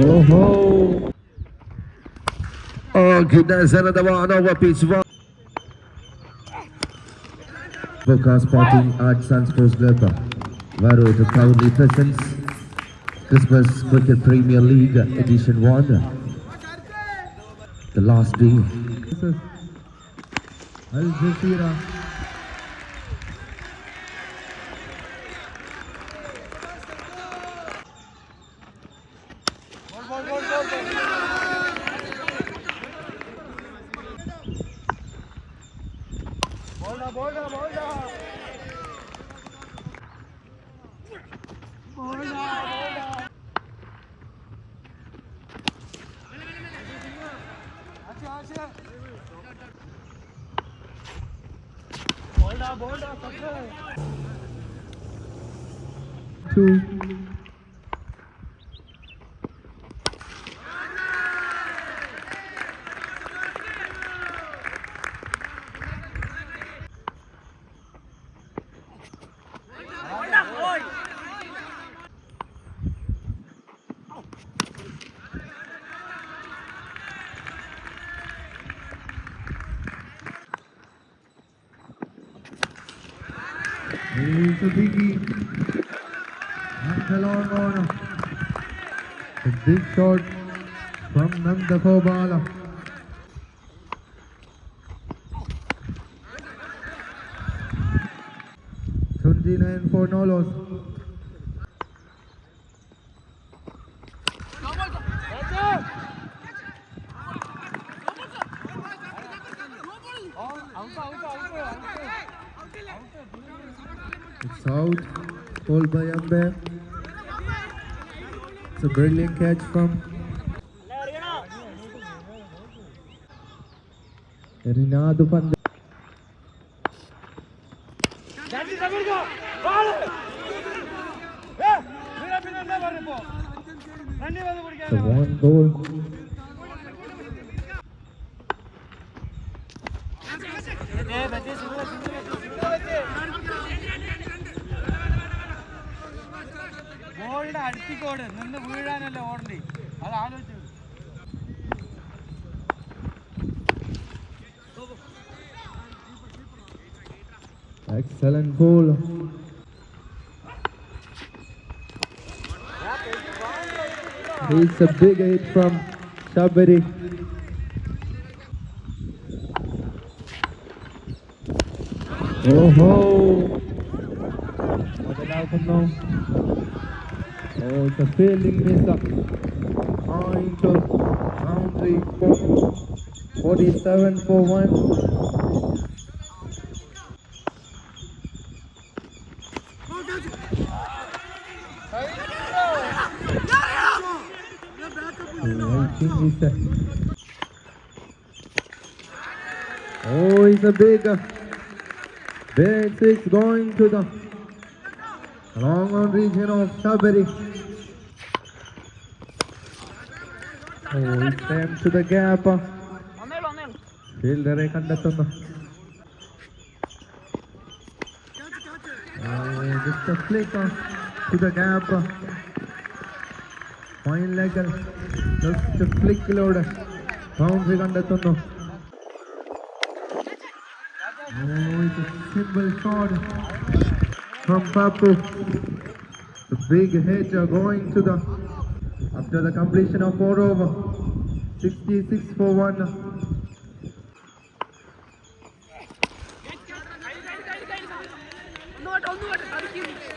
Oh, oh goodness, another one over pitch one. Boca Sporting Arts and Sports Club. Varu to proudly presents Christmas Cricket Premier League Edition 1. The last day. Al Jazeera. Two. to Biggie. And the long corner. A big shot from Nandakobala. Twenty nine for Nolos. Paul Bayambe. It's a brilliant catch from Rinadu Pandya. ബോളിന്റെ അടുത്തിക്കോട് നിന്ന് വീഴാനല്ലേ ഓടണ്ടേ അത് ആലോചിച്ചു Excellent goal. It's a big hit from Shabari. Oh ho! Madalaw Oh, it's a fielding miss up. Into boundary for 47 for 1. I think it's a... Oh, it's a big, uh, big six going to the long on region of Shabari. Oh, it's time to the gap. uh, ഫീൽഡറെ കണ്ടെത്തുന്നു Oh, uh, flickിലൂടെ boundary കണ്ടെത്തുന്നു Oh, simple shot from Papu. The big hit uh, going to the after the completion of four over. 66 for one. കടന്നുകൊണ്ട്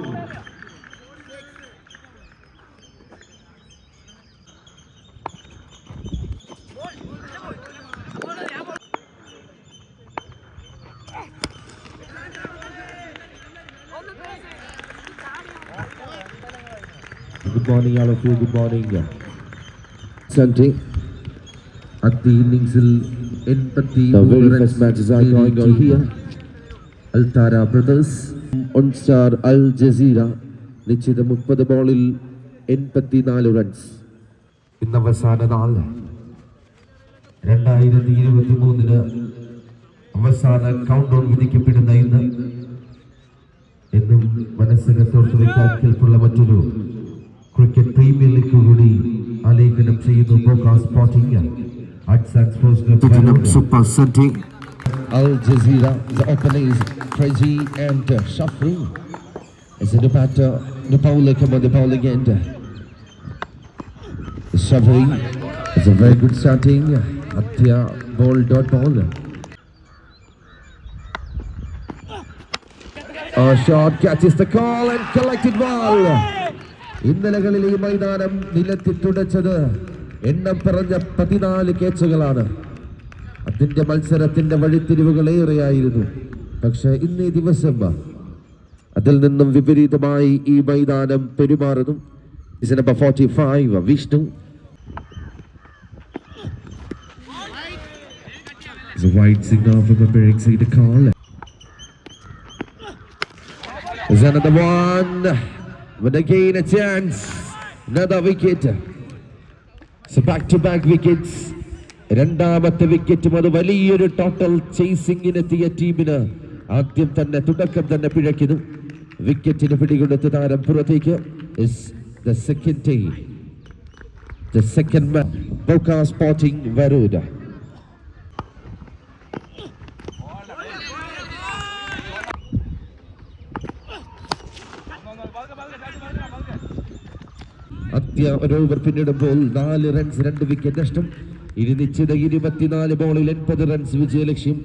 Good morning, all of you. Good morning. Sunday. At the innings-ൽ എൺപത്തി The very മൂന്ന് first matches are going on here. Althara brothers On star Al Jazeera. നിശ്ചിത മുപ്പത് ബോളിൽ എൺപത്തിനാല് runs ഇന്ന് അവസാന നാൾ രണ്ടായിരത്തി ഇരുപത്തി മൂന്നിന് അവസാന കൗണ്ട് ഡൗൺ വിധിക്കപ്പെടുന്ന ഇന്ന് എന്നും മനസ്സിനകത്തോട്ട് വയ്ക്കാൻ കേൾപ്പുള്ള മറ്റൊരു ചെയ്യുന്നു Boca sporting arts and sports Super Sunday. Al Jazeera, the openers, Crazy and uh, Shafri. As in the batter, Nepal come on the bowling end. Shafri is a very good starting. Atya ball dot ball. A shot catches the call and collected ball. ഇന്നലകളിൽ ഈ മൈതാനം നിലത്തിൽ തുടച്ചത് എണ്ണം പറഞ്ഞ പതിനാല് കേച്ചുകളാണ് അതിന്റെ മത്സരത്തിന്റെ വഴിത്തിരിവുകൾ ഏറെയായിരുന്നു. പക്ഷെ ഇന്നേ ദിവസം അതിൽ നിന്നും വിപരീതമായി ഈ മൈതാനം പെരുമാറുന്നു. Number forty five Vishnu. It's white signal from the Berwick to call. There's another one. But again a chance. Another wicket. Back to back wickets. രണ്ടാമത്തെ വിക്കറ്റും അത് വലിയൊരു ടോട്ടൽ ചേസിംഗിനെത്തിയ ടീമിന് ആദ്യം തന്നെ തുടക്കം തന്നെ പിഴയ്ക്കുന്നു. വിക്കറ്റിന് പിടികൊടുത്ത് താരം പുറത്തേക്ക്. Is the second day the second man Boca Sporting Varuda അത്യ ഒരു ഓവർ പിന്നിടുമ്പോൾ നാല് റൺസ് രണ്ട് വിക്കറ്റ് നഷ്ടം ഇനി നിശ്ചിത ഇരുപത്തിനാല് ബോളിൽ എൺപത് റൺസ് വിജയലക്ഷ്യം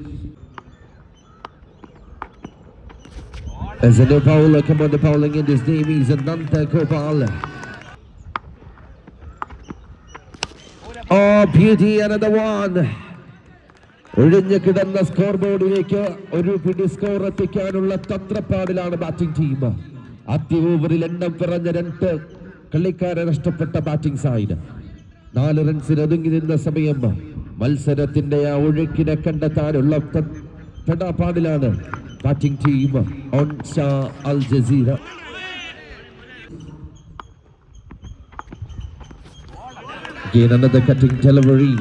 a new bowler come on the bowling in his name is Ananta Gopal. Oh, beauty, another one. കിടന്ന സ്കോർ ബോർഡിലേക്ക് ഒരു പിടി സ്കോർ എത്തിക്കാനുള്ള തന്ത്രപ്പാടിലാണ് ബാറ്റിംഗ് ടീം ആദ്യ ഓവറിൽ എണ്ണം പിറഞ്ഞ രണ്ട് കളിക്കാരെ നഷ്ടപ്പെട്ട ബാറ്റിംഗ് സൈഡ് നാല് റൺസിന് ഒതുങ്ങി നിന്ന സമയം മത്സരത്തിന്റെ ആ ഒഴുക്കിനെ കണ്ടെത്താനുള്ള പെടാപ്പാടിലാണ് ബാറ്റിംഗ് ടീം ഓൺ Shah Al Jazeera Again, another cutting delivery.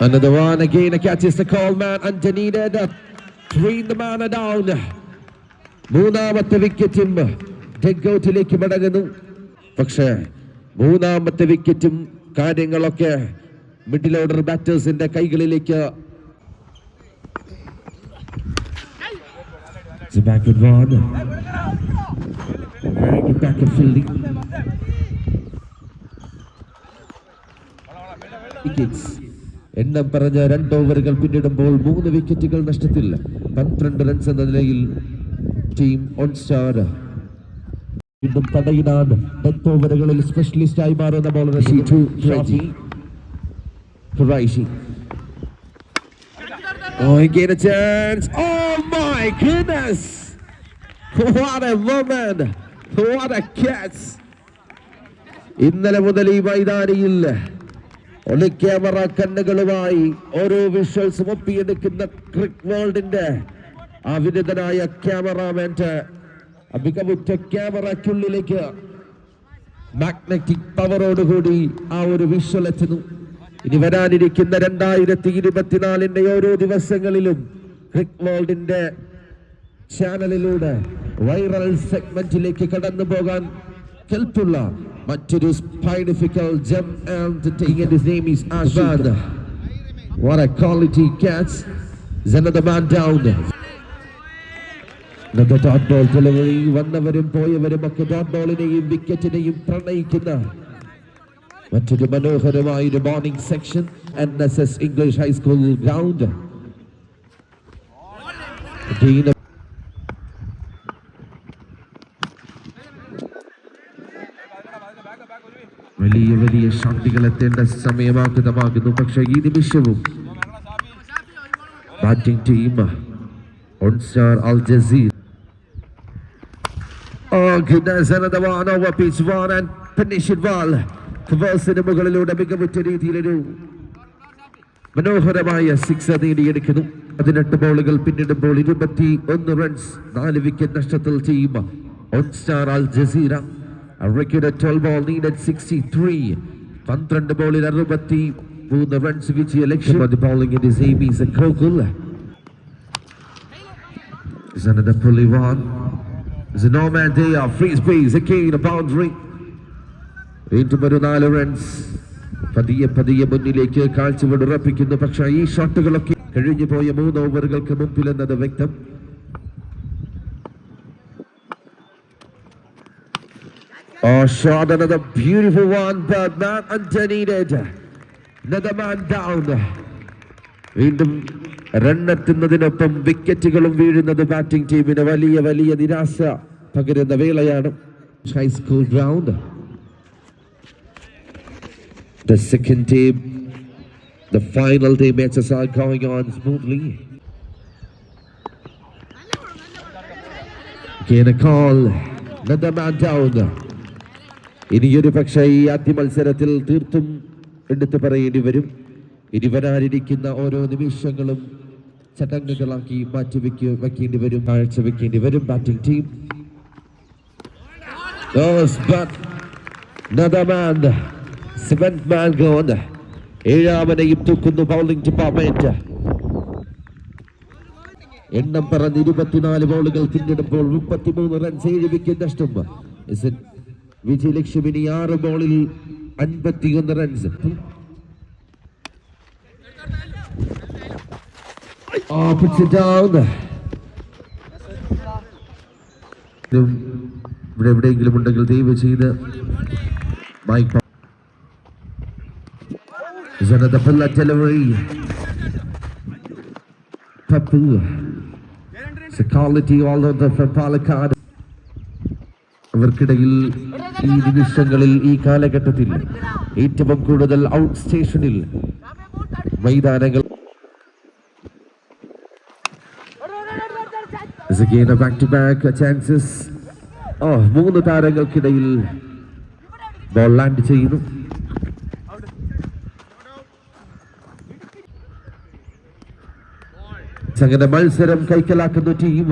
Another one again, A catch is the call man underneath it. Three the man down. മൂന്നാമത്തെ വിക്കറ്റും ഡെഗൌട്ടിലേക്ക് മടങ്ങുന്നു. പക്ഷേ മൂന്നാമത്തെ വിക്കറ്റും കാര്യങ്ങളൊക്കെ മിഡിൽ ഓർഡർ ബാറ്റേഴ്സിന്റെ കൈകളിലേക്ക്. എണ്ണം പറഞ്ഞ രണ്ട് ഓവറുകൾ പിന്നിടുമ്പോൾ മൂന്ന് വിക്കറ്റുകൾ നഷ്ടത്തിൽ പന്ത്രണ്ട് റൺസ് എന്ന നിലയിൽ ടീം ഓൺ സ്റ്റാർ വീണ്ടും തടയിടാൻ ഡെത്ത് ഓവറുകളിൽ സ്പെഷ്യലിസ്റ്റ് ആയി മാറുന്ന bowler. Oh, he get a chance. Oh my goodness! What a woman! What a catch! ഇന്നലെ മുതൽ ഈ മൈതാനിയിൽ ഒളി ക്യാമറ കണ്ണുകളുമായി ഓരോ വിഷ്വൽസും ഒപ്പിയെടുക്കുന്ന ക്രിക് വേൾഡിന്റെ അവിനിതനായ ക്യാമറാമാന്റെ മികവുറ്റ ക്യാമറയ്ക്കുള്ളിലേക്ക് മാഗ്നറ്റിക് പവറോടുകൂടി ആ ഒരു വിഷ്വൽ എത്തുന്നു. ഇനി വരാനിരിക്കുന്ന രണ്ടായിരത്തി ഇരുപത്തിനാലിന്റെ ഓരോ ദിവസങ്ങളിലും ക്രിക് വേൾഡിന്റെ ചാനലിലൂടെ വൈറൽ സെഗ്മെന്റിലേക്ക് കടന്നു പോകാൻ കെൽപ്പുള്ള മറ്റൊരു സ്പൈഡിഫിക്കൽ ജം and name is Ashad what a quality catch send the ban another dot ball delivery. വന്നവരും പോയവരും ഒക്കെ ഡോട്ട് വിക്കറ്റിനെയും പ്രണയിക്കുന്ന മറ്റൊരു മനോഹരമായ ഒരു morning session N S S English high school ground വലിയ വലിയ ഷോട്ടുകൾ എത്തേണ്ട സമയമാകുന്നതാകുന്നു പക്ഷെ ഈ നിമിഷവും ബാറ്റിംഗ് ടീം ഓൺ സ്റ്റാർ അൽ ജസീർ സനദ another one over pitch one and finish it well. കവേഴ്സിന് മുകളിലൂടെ മികവുറ്റ രീതിയിലൊരു മനോഹരമായ സിക്സ് നേടിയെടുക്കുന്നു പതിനെട്ട് ബോളുകൾ പിന്നിടുമ്പോൾ ഇരുപത്തി ഒന്ന് റൺസ് നാല് വിക്കറ്റ് നഷ്ടത്തിൽ team on star Al Jazeera പന്ത്രണ്ട് ബോളിൽ അറുപത്തി മൂന്ന് റൺസ് വിജയ ലക്ഷ്യം. Is another pulley one. Is a no man there. Free space again, a boundary. വീണ്ടും ഒരു നാല് റൺസ് പതിയെ പതിയെ മുന്നിലേക്ക് കാഴ്ചവെട് ഉറപ്പിക്കുന്നു പക്ഷേ ഈ ഷോട്ടുകളൊക്കെ കഴിഞ്ഞു പോയ മൂന്ന് ഓവറുകൾക്ക് മുമ്പിലെന്നത് വ്യക്തം Oh, shot another beautiful one, but not unneeded. Another man down. വീണ്ടും റണ്ണെത്തുന്നതിനൊപ്പം വിക്കറ്റുകളും വീഴുന്നത് ബാറ്റിംഗ് ടീമിന് വലിയ വലിയ നിരാശ പകരുന്ന വേളയാണ് high school ground The second team, the final day matches are going on smoothly. Again a call, another man down. ഇനിയൊരു പക്ഷേ ഈ ആദ്യ മത്സരത്തിൽ തീർത്തും എടുത്തു പറയേണ്ടി വരും ഇനി വരാനിരിക്കുന്ന ഓരോ നിമിഷങ്ങളും ചടങ്ങുകളാക്കി മാറ്റി വെക്ക വെക്കേണ്ടി വരും. കാഴ്ച വെക്കേണ്ടി വരും ബാറ്റിംഗ് ടീം. ഏഴാമനെയും തൂക്കുന്നു ബൗളിംഗ് ഡിപ്പാർട്ട്മെന്റ് എണ്ണം പറഞ്ഞ് ഇരുപത്തിനാല് ബോളുകൾ പിന്നിടുമ്പോൾ മുപ്പത്തിമൂന്ന് റൺസ് ഏഴ് വിക്കറ്റ് നഷ്ടം. വിജയലക്ഷ്മിനി ആറ് ബോളിൽ അൻപത്തിയൊന്ന് runs Oh, puts it down. ഇവിടെ എവിടെയെങ്കിലും ഉണ്ടെങ്കിൽ ദൈവ ചെയ്ത് മൈക്ക് a quality all over from Palakkad. അവർക്കിടയിൽ ഈ നിമിഷങ്ങളിൽ ഈ കാലഘട്ടത്തിൽ ഏറ്റവും കൂടുതൽ ഔട്ട് സ്റ്റേഷനിൽ മൈതാനങ്ങൾ Is again a back to back chances. ഓ മൂന്ന് താരങ്ങൾക്കിടയിൽ ബോൾ ലാൻഡ് ചെയ്യുന്നു അങ്ങനെ മത്സരം കൈക്കലാക്കുന്ന ടീം